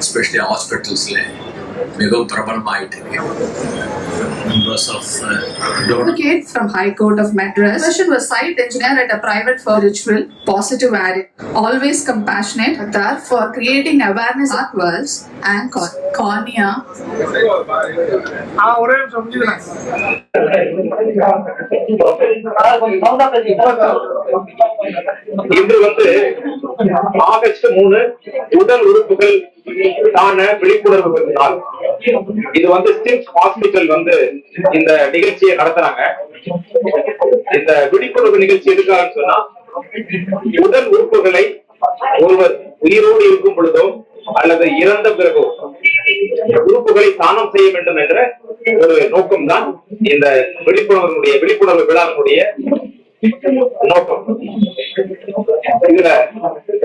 Specially hospitals ने மிகவும் பிரபலமாயிட்டு இருக்கு members of uh, donor Advocate from High Court of Madras. Person was site engineer at a private for ritual, positive area, always compassionate, there for creating awareness art worlds and cor- cornea. ஆ ஒரே நிமிஷம் முடிஞ்சுக்கிறேன் இன்று வந்து August மூணு உடல் உறுப்புகள் தான விழிப்புணர்வு பெறுகிறார். இது வந்து ஸ்டிம்ஸ் ஹாஸ்பிட்டல் வந்து இந்த நிகழ்ச்சியை நடத்துறாங்க. இந்த விழிப்புணர்வு நிகழ்ச்சி எதுக்காகன்னு சொன்னா உடல் உறுப்புகளை ஒருவர் உயிரோடு இருக்கும் பொழுதோ அல்லது இறந்த பிறகோ உறுப்புகளை தானம் செய்ய வேண்டும் என்ற ஒரு நோக்கம் தான் இந்த விழிப்புணர்வுடைய விழிப்புணர்வு விழாவினுடைய நோக்கம். இதுல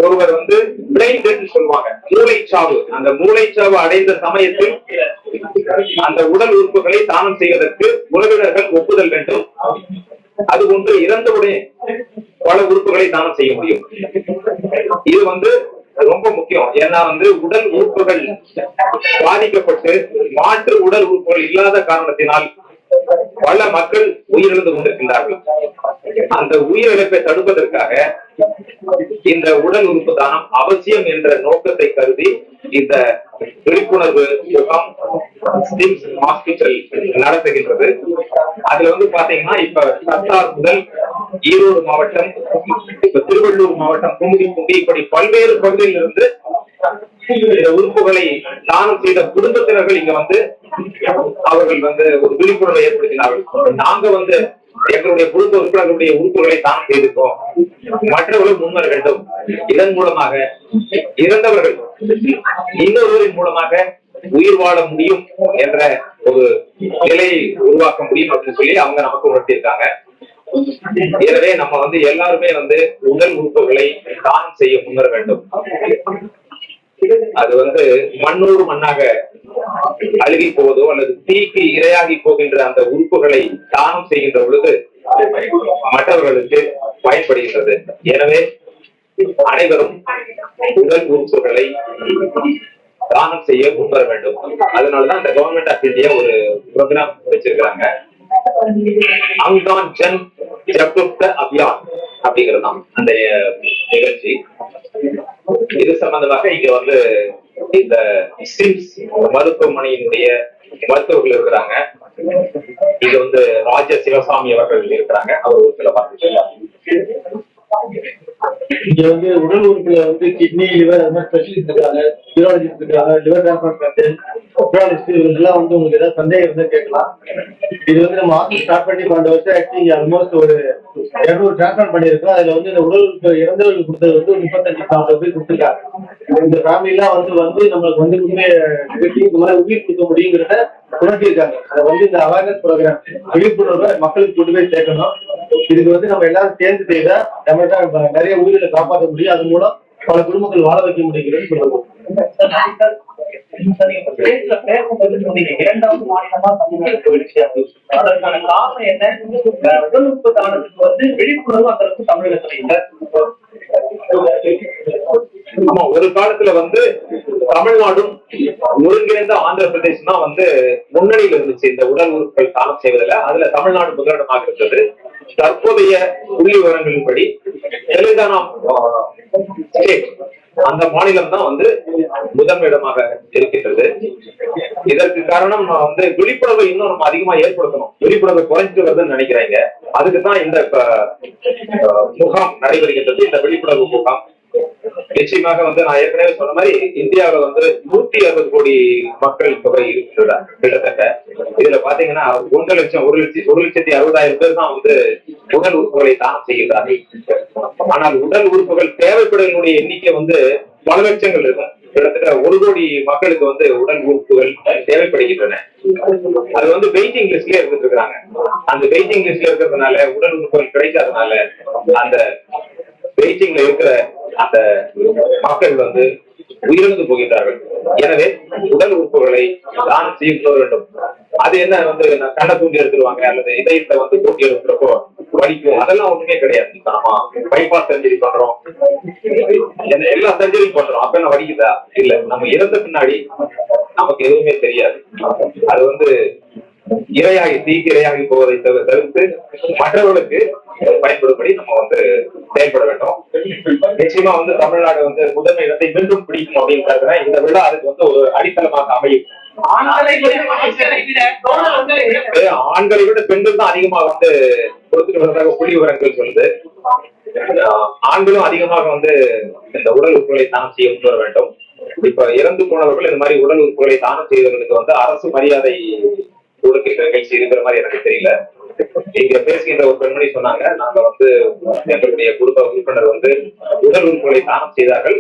ஒருவர் வந்து பிரெயின் சொல்லுவாங்க மூளை சாவு அந்த மூளைச்சாவு அடைந்த சமயத்தில் அந்த உடல் உறுப்புகளை தானம் செய்வதற்கு உறவினர்கள் ஒப்புதல் வேண்டும். அது ஒன்று இறந்தவுடன் பல உறுப்புகளை தானம் செய்ய முடியும். இது வந்து ரொம்ப முக்கியம். ஏன்னா வந்து உடல் உறுப்புகள் பாதிக்கப்பட்டு மாற்று உடல் உறுப்புகள் இல்லாத காரணத்தினால் பல மக்கள் உயிரிழந்து கொண்டிருக்கின்றார்கள். அந்த உயிரிழப்பை தடுப்பதற்காக இந்த உடல் உறுப்பு தானம் அவசியம் என்ற நோக்கத்தை கருதி இந்த விழிப்புணர்வு முகாம் ஸ்டிம்ஸ் ஹாஸ்பிட்டல் நடத்துகின்றது. அதுல வந்து பாத்தீங்கன்னா இப்ப சத்தார் முதல் ஈரோடு மாவட்டம் இப்ப திருவள்ளூர் மாவட்டம் குமுதிப்பூண்டி இப்படி பல்வேறு பகுதியிலிருந்து இருந்து உறுப்புகளை தானம் செய்த குடும்பத்தினர்கள் இங்க வந்து அவர்கள் வந்து ஒரு விழிப்புணர்வை ஏற்படுத்தினார்கள். நாங்க வந்து எங்களுடைய குடும்ப உறுப்பினர்களுடைய உறுப்புகளை தானம் செய்திருக்கோம் மற்றவர்கள் முன்வர வேண்டும். இதன் மூலமாக இறந்தவர்கள் இன்னொருவரின் மூலமாக உயிர் வாழ முடியும் என்ற ஒரு நிலையை உருவாக்க முடியும் அப்படின்னு சொல்லி அவங்க நமக்கு உணர்த்தியிருக்காங்க. எனவே நம்ம வந்து எல்லாருமே வந்து உடல் உறுப்புகளை தானம் செய்ய முன்வர வேண்டும். அது வந்து மண்ணோடு மண்ணாக அழுகி போவதோ அல்லது தீக்கு இரையாகி போகின்ற அந்த உறுப்புகளை தானம் செய்கின்ற பொழுது மற்றவர்களுக்கு பயன்படுகின்றது. எனவே அனைவரும் உடல் உறுப்புகளை தானம் செய்ய முன்வர வேண்டும். அதனாலதான் இந்த கவர்மெண்ட் ஆஃப் இந்தியா ஒரு ப்ரோக்ராம் வச்சிருக்கிறாங்க. அங்கான் ஜன் ஜகுப்த அபியான் அப்படிங்கிறது தான் அந்த நிகழ்ச்சி. இது சம்பந்தமாக இங்க வந்து இந்த சிம்ஸ் மருத்துவமனையினுடைய மருத்துவர்கள் இருக்கிறாங்க. இது வந்து ராஜ சிவசாமி அவர்கள் இருக்கிறாங்க. அவர் ஒரு சில இங்க வந்து உடல் உறுப்புல வந்து கிட்னி லிவர் அது மாதிரி ஸ்பெஷலிஸ்ட் இருக்காங்க. இருக்காங்க. லிவர் டிரான்ஸ்பிளான்ட் யூராலஜிஸ்ட் வந்து உங்களுக்கு ஏதாவது சந்தேகம் இருந்தா கேட்கலாம். இது வந்து நம்ம ஆஃபீஸ் ஸ்டார்ட் பண்ணி பன்னெண்டு வருஷம் ஆக்சுவலி ஆல்மோஸ்ட் ஒரு இருநூறு டிரான்ஸ்பிளான்ட் பண்ணியிருக்கோம். அதுல வந்து இந்த உடல் இறந்தவர்கள் கொடுத்தது வந்து முப்பத்தஞ்சு நாற்பது பேர் கொடுத்துருக்காங்க. இந்த ஃபேமிலிலாம் வந்து வந்து நம்மளுக்கு வந்து உண்மையை இந்த மாதிரி உயிர் கொடுக்க முடியுங்கிறத உணர்த்தியிருக்காங்க அதை வந்து இந்த அவேர்னஸ் ப்ரோக்ராம் விழிப்புணர்வை மக்களுக்கு கொண்டு போய் சேர்க்கணும். இதுக்கு வந்து நம்ம எல்லாரும் சேர்ந்து செய்தா நம்ம நிறைய உயிர்களை காப்பாற்ற முடியும். அது மூலம் பல குடும்பங்கள் வாழ வைக்க முடியுங்கிறது சொல்லுவோம். பேசுற இரண்டாவது மாநிலமா தமிழ்நாடு அதற்கான காரணம் என்ன தானத்துக்கு வந்து விழிப்புணர்வு அந்த அளவுக்கு தமிழகத்துல ஆமா ஒரு காலத்துல வந்து தமிழ்நாடும் ஒருங்கிணைந்த ஆந்திர பிரதேசம் தான் வந்து முன்னணியில் இருந்துச்சு இந்த உடல் உறுப்புகள் தானம் செய்வதில். அதுல தமிழ்நாடு முதலிடமாக இருந்தது. தற்போதைய புள்ளி விவரங்களின்படி தெலுங்கானா அந்த மாநிலம் தான் வந்து முதன்மையிடமாக இருக்கின்றது. இதற்கு காரணம் நான் வந்து விழிப்புணர்வை இன்னும் நம்ம அதிகமா ஏற்படுத்தணும். விழிப்புணர்வை குறைஞ்சிட்டு வருதுன்னு நினைக்கிறாங்க. அதுக்கு தான் இந்த முகாம் நடைபெறுகின்றது. இந்த விழிப்புணர்வு முகாம். நிச்சயமாக வந்து நான் ஏற்கனவே சொன்ன மாதிரி இந்தியாவுல வந்து நூத்தி அறுபது கோடி மக்கள் தொகை இருக்கின்றனர் கிட்டத்தட்ட. இதுல பாத்தீங்கன்னா ஒன்று லட்சம் ஒரு லட்சம் ஒரு லட்சத்தி அறுபதாயிரம் பேர் தான் வந்து உடல் உறுப்புகளை தானம் செய்கின்றார்கள் ஆனால் உடல் உறுப்புகள் தேவைப்படுகளுடைய எண்ணிக்கை வந்து பல லட்சங்கள் இருக்கும். கிட்டத்தட்ட ஒரு கோடி மக்களுக்கு வந்து உடல் உறுப்புகள் தேவைப்படுகின்றன. அது வந்து வெயிட்டிங் லிஸ்ட்ல இருந்துட்டு இருக்காங்க. அந்த வெயிட்டிங் லிஸ்ட்ல இருக்கிறதுனால உடல் உறுப்புகள் கிடைக்காதனால அந்த பெய்ஜிங்ல இருக்கிற அந்த மக்கள் வந்து உயிரிழந்து போகின்றார்கள். எனவே உடல் உறுப்புகளை தான் செய்ய வேண்டும். அது என்ன வந்து கண்ணை தூண்டி எடுத்துருவாங்க அல்லது இதயத்தை வந்து தூண்டி எடுக்கிறப்போ வலிக்கும் அதெல்லாம் ஒண்ணுமே கிடையாது. ஆமா பைபாஸ் சர்ஜரி பண்றோம். என்ன- எல்லா சர்ஜரியும் பண்றோம். அப்ப என்ன வலிக்குதா? இல்ல. நம்ம இறந்த பின்னாடி நமக்கு எதுவுமே தெரியாது. அது வந்து இரையாகி தீக்கு இரையாகி போவதை தவிர- தவிர்த்து மற்றவர்களுக்கு பயன்படும்படி நம்ம வந்து செயல்பட வேண்டும். நிச்சயமா வந்து தமிழ்நாடு வந்து முதன்மை இடத்தை மீண்டும் பிடிக்கும் அப்படின்றது இந்த விழா அதுக்கு வந்து ஒரு அடித்தளமாக அமையும். ஆண்களை விட பெண்கள் தான் அதிகமா வந்து கொடுத்துட்டு வரதாக புள்ளி விவரங்கள் சொல்லுது. ஆண்களும் அதிகமாக வந்து இந்த உடல் உறுப்புகளை தானம் செய்ய முன்வர வேண்டும். இப்ப இறந்து போனவர்கள் இந்த மாதிரி உடல் உறுப்புகளை தானம் செய்தவர்களுக்கு வந்து அரசு மரியாதை கொடுக்கின்ற நிகழ்ச்சி இருக்கிற மாதிரி எனக்கு தெரியல. இங்க பேசுகின்ற ஒரு பெண்மணி சொன்னாங்க நாங்க வந்து எங்களுடைய குடும்ப உறுப்பினர் வந்து உடல் உறுப்புகளை தானம் செய்தார்கள்.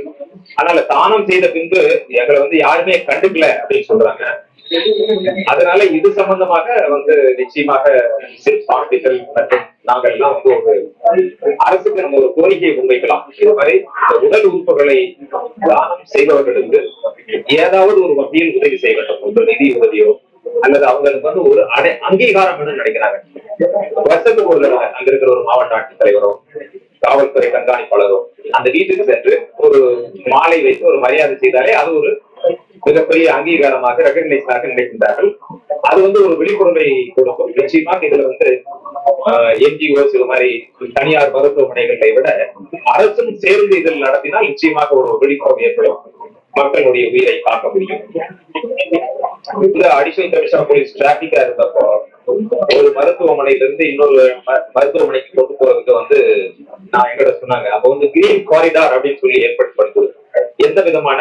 அதனால தானம் செய்த பின்பு எங்களை வந்து யாருமே கண்டுக்கல அப்படின்னு சொல்றாங்க. அதனால இது சம்பந்தமாக வந்து நிச்சயமாக சிப்ஸ் ஹாஸ்பிட்டல் மற்றும் நாங்கள் எல்லாம் வந்து ஒரு அரசுக்கு நம்ம ஒரு கோரிக்கையை முன்வைக்கலாம். இது மாதிரி இந்த உடல் உறுப்புகளை தானம் செய்பவர்களுக்கு ஏதாவது ஒரு வகையில் உதவி செய்ய வேண்டும் ஒரு நிதி உதவியோ அல்லது அவங்களுக்கு வந்து ஒரு அடை அங்கீகாரம் நினைக்கிறாங்க. வருஷத்துக்கு ஒரு தடவை அங்க இருக்கிற ஒரு மாவட்ட ஆட்சித்தலைவரும் காவல்துறை கண்காணிப்பாளரும் அந்த வீட்டுக்கு சென்று ஒரு மாலை வைத்து ஒரு மரியாதை செய்தாலே அது ஒரு மிகப்பெரிய அங்கீகாரமாக ரெகக்னைஸாக நினைக்கின்றார்கள். அது வந்து ஒரு விழிப்புணர்வை கொடுக்கும். நிச்சயமாக இதுல வந்து என்ஜிஓஸ் இது மாதிரி தனியார் மருத்துவமனைகளை விட அரசும் சேர்ந்து இதில் நடத்தினால் நிச்சயமாக ஒரு விழிப்புணர்வு ஏற்படும். மக்களுடைய உயிரை காக்க முடியும். இந்த அடிஷனல் கமிஷனர் போலீஸ் டிராபிக்கா இருந்தப்போ ஒரு மருத்துவமனையில இருந்து இன்னொரு ம- மருத்துவமனைக்கு கொண்டு போறதுக்கு வந்து நான் எங்கிட்ட சொன்னாங்க. அப்ப வந்து கிரீன் காரிடார் அப்படின்னு சொல்லி ஏற்படுத்தப்படுது எந்த விதமான